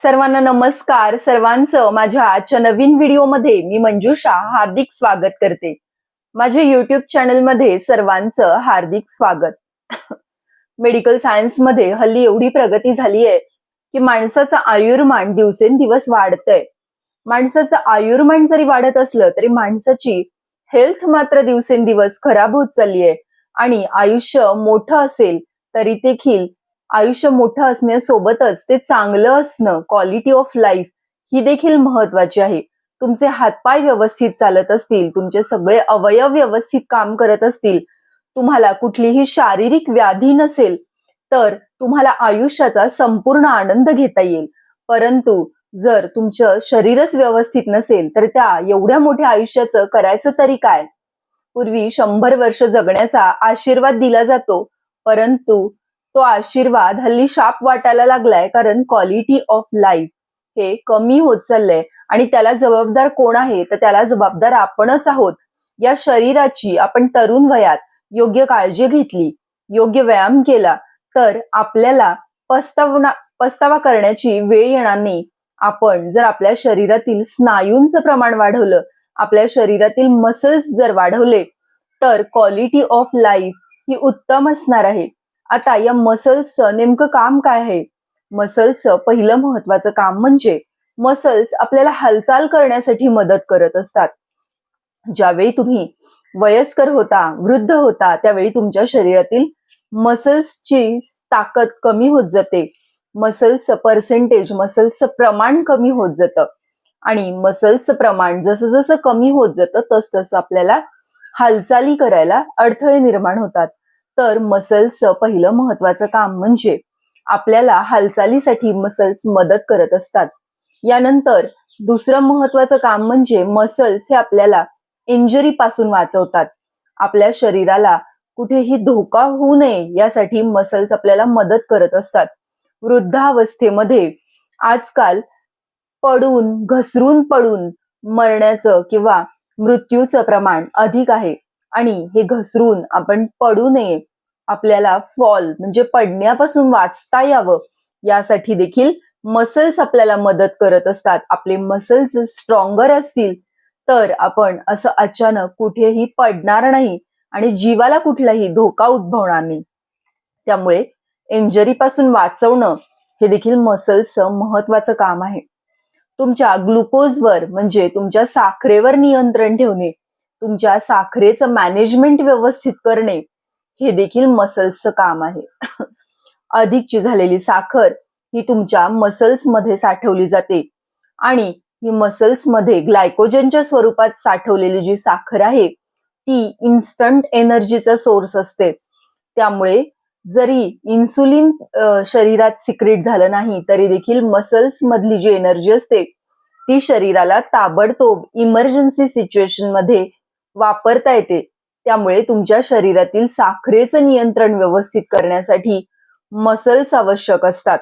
सर्वांना नमस्कार. सर्वांचं माझ्या आजच्या नवीन व्हिडिओमध्ये मी मंजुषा हार्दिक स्वागत करते. माझ्या युट्यूब चॅनलमध्ये सर्वांचं हार्दिक स्वागत. मेडिकल सायन्समध्ये हल्ली एवढी प्रगती झाली आहे की माणसाचं आयुर्मान दिवसेंदिवस वाढतंय. माणसाचं आयुर्मान जरी वाढत असलं तरी माणसाची हेल्थ मात्र दिवसेंदिवस खराब होत चालली आहे आणि आयुष्य मोठं असेल तरी देखील आयुष्य मोठं असण्यासोबतच ते चांगलं असणं क्वालिटी ऑफ लाईफ ही देखील महत्वाची आहे. तुमचे हातपाय व्यवस्थित चालत असतील तुमचे सगळे अवयव व्यवस्थित काम करत असतील तुम्हाला कुठलीही शारीरिक व्याधी नसेल तर तुम्हाला आयुष्याचा संपूर्ण आनंद घेता येईल. परंतु जर तुमचं शरीरच व्यवस्थित नसेल तर त्या एवढ्या मोठ्या आयुष्याचं करायचं तरी काय? पूर्वी शंभर वर्ष जगण्याचा आशीर्वाद दिला जातो परंतु तो आशीर्वाद हल्ली शाप वाटायला लागलाय कारण क्वालिटी ऑफ लाईफ हे कमी होत चाललंय आणि त्याला जबाबदार कोण आहे? तर त्याला जबाबदार आपणच आहोत. या शरीराची आपण तरुण वयात योग्य काळजी घेतली योग्य व्यायाम केला तर आपल्याला पस्तावना पस्तावा करण्याची वेळ येणार नाही. आपण जर आपल्या शरीरातील स्नायूंचं प्रमाण वाढवलं आपल्या शरीरातील मसल्स जर वाढवले तर क्वालिटी ऑफ लाईफ ही उत्तम असणार आहे. आता या मसल्सचं नेमकं काम काय आहे? मसल्सचं पहिलं महत्वाचं काम म्हणजे मसल्स आपल्याला हालचाल करण्यासाठी मदत करत असतात. ज्यावेळी तुम्ही वयस्कर होता वृद्ध होता त्यावेळी तुमच्या शरीरातील मसल्सची ताकद कमी होत जाते. मसल्सचं पर्सेंटेज मसल्सचं प्रमाण कमी होत जातं. आणि मसल्सचं प्रमाण जसं जसं कमी होत जातं तस तसं आपल्याला हालचाली करायला अडथळे निर्माण होतात. तर मसल्सचं पहिलं महत्वाचं काम म्हणजे आपल्याला हालचालीसाठी मसल्स मदत करत असतात. यानंतर दुसरं महत्वाचं काम म्हणजे मसल्स हे आपल्याला इंजरी पासून वाचवतात. आपल्या शरीराला कुठेही धोका होऊ नये यासाठी मसल्स आपल्याला मदत करत असतात. वृद्धावस्थेमध्ये आजकाल पडून घसरून पडून मरण्याचं किंवा मृत्यूचं प्रमाण अधिक आहे. आणि हे घसरून आपण पडू नये. आपल्याला फॉल म्हणजे पडण्यापासून वाचता यावं. यासाठी देखील मसल्स आपल्याला मदत करत असतात. आपले मसल्स स्ट्रॉंगर असतील तर आपण असं अचानक कुठेही पडणार नाही आणि जीवाला कुठलाही धोका उद्भवणार नाही. त्यामुळे इंजरी पासून वाचवणं हे देखील मसल्सचं महत्वाचं काम आहे. तुमच्या ग्लुकोजवर म्हणजे तुमच्या साखरेवर नियंत्रण ठेवणे तुमच्या साखरेचं मॅनेजमेंट व्यवस्थित करणे हे देखील मसल्सचं काम आहे. अधिकची झालेली साखर ही तुमच्या मसल्समध्ये साठवली जाते आणि ही मसल्समध्ये ग्लायकोजनच्या स्वरूपात साठवलेली जी साखर आहे ती इन्स्टंट एनर्जीचा सोर्स असते. त्यामुळे जरी इन्सुलिन शरीरात सिक्रेट झालं नाही तरी देखील मसल्स मधली जी एनर्जी असते ती शरीराला ताबडतोब इमर्जन्सी सिच्युएशनमध्ये वापरता येते. त्यामुळे तुमच्या शरीरातील साखरेचं नियंत्रण व्यवस्थित करण्यासाठी मसल्स आवश्यक असतात.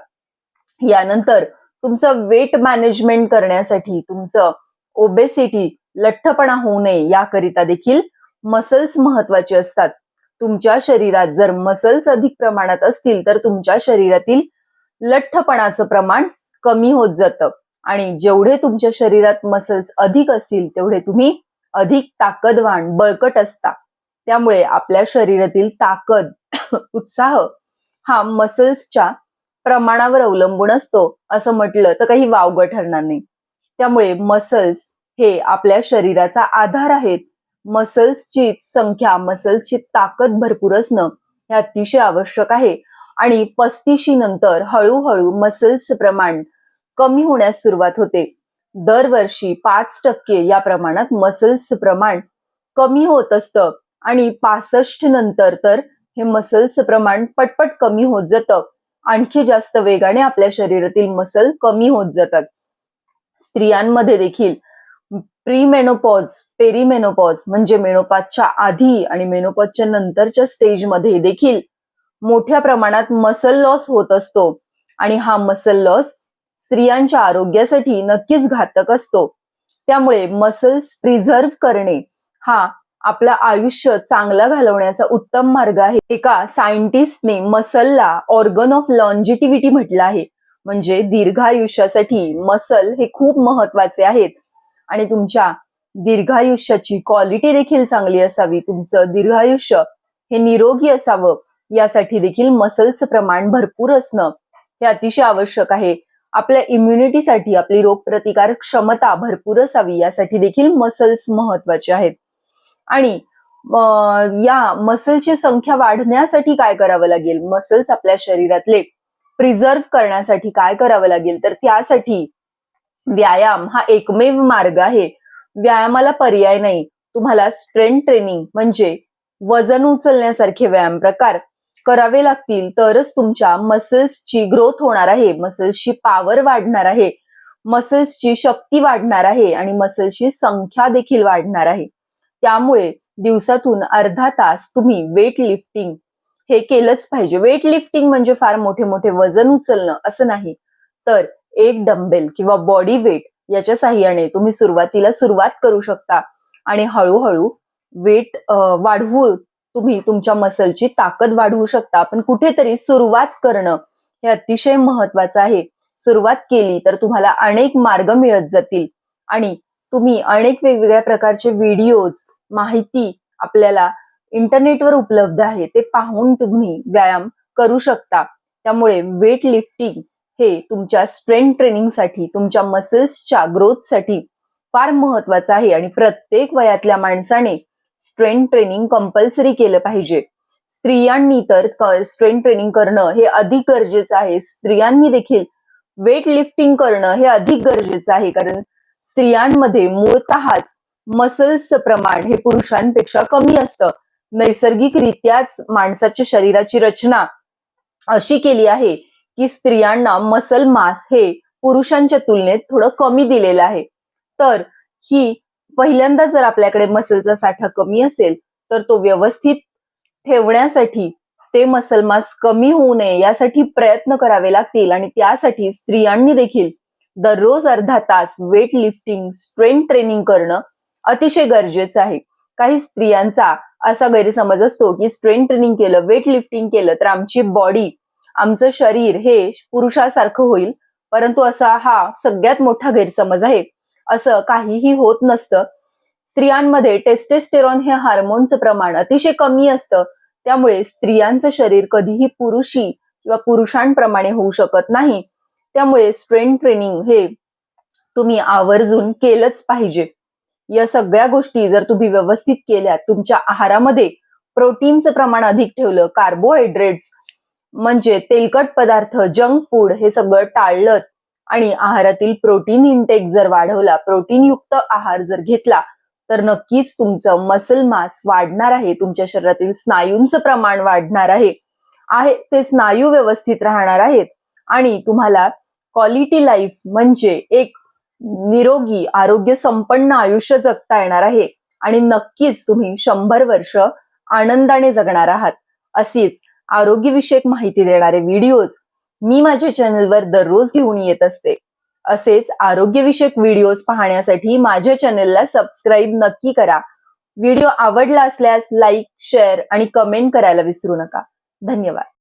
यानंतर तुमचं वेट मॅनेजमेंट करण्यासाठी तुमचं ओबेसिटी लठ्ठपणा होऊ नये याकरिता देखील मसल्स महत्त्वाचे असतात. तुमच्या शरीरात जर मसल्स अधिक प्रमाणात असतील तर तुमच्या शरीरातील लठ्ठपणाचं प्रमाण कमी होत जातं. आणि जेवढे तुमच्या शरीरात मसल्स अधिक असतील तेवढे तुम्ही अधिक ताकदवान बळकट असता त्यामुळे आपल्या शरीरातील ताकद उत्साह हा मसल्सच्या प्रमाणावर अवलंबून असतो असं म्हटलं तर काही वावगं ठरणार नाही. त्यामुळे मसल्स हे आपल्या शरीराचा आधार आहेत. मसल्सची संख्या मसल्सची ताकद भरपूर असणं हे अतिशय आवश्यक आहे. आणि पस्तीशी नंतर हळूहळू मसल्स प्रमाण कमी होण्यास सुरुवात होते. दरवर्षी पाच टक्के या प्रमाणात मसल्स प्रमाण कमी होत असतं. आणि पासष्ट नंतर तर हे मसल्स प्रमाण पटपट कमी होत जातं. आणखी जास्त वेगाने आपल्या शरीरातील मसल कमी होत जातात. स्त्रियांमध्ये देखील प्री मेनोपॉज पेरीमेनोपॉज म्हणजे मेनोपॉजच्या आधी आणि मेनोपॉजच्या नंतरच्या स्टेजमध्ये देखील मोठ्या प्रमाणात मसल लॉस होत असतो. आणि हा मसल लॉस स्त्रियांच्या आरोग्यासाठी नक्कीच घातक असतो. त्यामुळे मसल्स प्रिझर्व्ह करणे हा आपलं आयुष्य चांगला घालवण्याचा उत्तम मार्ग आहे. एका सायंटिस्टने मसलला ऑर्गन ऑफ लॉन्जिटिव्हिटी म्हटलं आहे. म्हणजे दीर्घायुष्यासाठी मसल हे खूप महत्त्वाचे आहेत. आणि तुमच्या दीर्घायुष्याची क्वालिटी देखील चांगली असावी. तुमचं दीर्घायुष्य हे निरोगी असावं. यासाठी देखील मसल्सचं प्रमाण भरपूर असणं हे अतिशय आवश्यक आहे. आपल्या इम्युनिटीसाठी आपली रोगप्रतिकारक क्षमता भरपूर असावी यासाठी देखील मसल्स महत्त्वाचे आहेत. आणि या मसलची संख्या वाढण्यासाठी काय करावं लागेल? मसल्स आपल्या शरीरातले प्रिझर्व करण्यासाठी काय करावं लागेल? तर त्यासाठी व्यायाम हा एकमेव मार्ग आहे. व्यायामाला पर्याय नाही. तुम्हाला स्ट्रेंथ ट्रेनिंग म्हणजे वजन उचलण्यासारखे व्यायाम प्रकार करावे लागतील तरच तुमच्या मसल्सची ग्रोथ होणार आहे. मसल्सची पॉवर वाढणार आहे. मसल्सची शक्ती वाढणार आहे आणि मसल्सची संख्या देखील वाढणार आहे. त्यामुळे दिवसातून अर्धा तास तुम्ही वेट लिफ्टिंग हे केलंच पाहिजे. वेट लिफ्टिंग म्हणजे फार मोठे मोठे वजन उचलणं असं नाही. तर एक डंबेल किंवा बॉडी वेट याच्या साह्याने तुम्ही सुरुवातीला सुरुवात करू शकता आणि हळूहळू वेट वाढवू तुम्ही तुमच्या मसलची ताकद वाढवू शकता. पण कुठेतरी सुरुवात करणं हे अतिशय महत्वाचं आहे. सुरुवात केली तर तुम्हाला अनेक मार्ग मिळत जातील. आणि तुम्ही अनेक वेगवेगळ्या प्रकारचे व्हिडिओज माहिती आपल्याला इंटरनेटवर उपलब्ध आहे ते पाहून तुम्ही व्यायाम करू शकता. त्यामुळे वेट लिफ्टिंग हे तुमच्या स्ट्रेंथ ट्रेनिंगसाठी तुमच्या मसल्सच्या ग्रोथसाठी फार महत्वाचं आहे. आणि प्रत्येक वयातल्या माणसाने स्ट्रेंथ ट्रेनिंग कंपल्सरी केलं पाहिजे. स्त्रियांनी तर स्ट्रेंथ ट्रेनिंग करणं हे अधिक गरजेचं आहे. स्त्रियांनी देखील वेट लिफ्टिंग करणं हे अधिक गरजेचं आहे. कारण स्त्रियांमध्ये मूळतःच मसल्सचं प्रमाण हे पुरुषांपेक्षा कमी असतं. नैसर्गिकरित्याच माणसाच्या शरीराची रचना अशी केली आहे की स्त्रियांना मसल मास हे पुरुषांच्या तुलनेत थोडं कमी दिलेलं आहे. तर ही पहिल्यांदा जर आपल्याकडे मसलचा साठा कमी असेल तर तो व्यवस्थित ठेवण्यासाठी ते मसल मास कमी होऊ नये यासाठी प्रयत्न करावे लागतील. आणि त्यासाठी स्त्रियांनी देखील दररोज अर्धा तास वेट लिफ्टिंग स्ट्रेंथ ट्रेनिंग करणं अतिशय गरजेचं आहे. काही स्त्रियांचा असा गैरसमज असतो की स्ट्रेंथ ट्रेनिंग केलं वेट लिफ्टिंग केलं तर आमची बॉडी आमचं शरीर हे पुरुषासारखं होईल. परंतु असा हा सगळ्यात मोठा गैरसमज आहे. असं काहीही होत नसतं. स्त्रियांमध्ये टेस्टेस्टेरॉन हे हार्मोनचं प्रमाण अतिशय कमी असतं. त्यामुळे स्त्रियांचं शरीर कधीही पुरुषी किंवा पुरुषांप्रमाणे होऊ शकत नाही. त्यामुळे स्ट्रेन ट्रेनिंग हे तुम्ही आवर्जून केलंच पाहिजे. या सगळ्या गोष्टी जर तुम्ही व्यवस्थित केल्या तुमच्या आहारामध्ये प्रोटीनचं प्रमाण अधिक ठेवलं कार्बोहायड्रेट्स म्हणजे तेलकट पदार्थ जंक फूड हे सगळं टाळलं आणि आहारातील प्रोटीन इंटेक जर वाढवला प्रोटीन युक्त आहार जर घेतला तर नक्कीच तुमचं मसल मास वाढणार आहे. तुमच्या शरीरातील स्नायूंचं प्रमाण वाढणार आहे. आहे ते स्नायू व्यवस्थित राहणार आहेत. आणि तुम्हाला क्वालिटी लाईफ म्हणजे एक निरोगी आरोग्य संपन्न आयुष्य जगता येणार आहे. आणि नक्कीच तुम्ही शंभर वर्ष आनंदाने जगणार आहात. अशीच आरोग्यविषयक माहिती देणारे व्हिडिओज मी माझ्या चॅनलवर दररोज घेऊन येत असते. असेच आरोग्यविषयक व्हिडिओज पाहण्यासाठी माझ्या चॅनलला सबस्क्राईब नक्की करा. व्हिडिओ आवडला असल्यास लाईक शेअर आणि कमेंट करायला विसरू नका. धन्यवाद.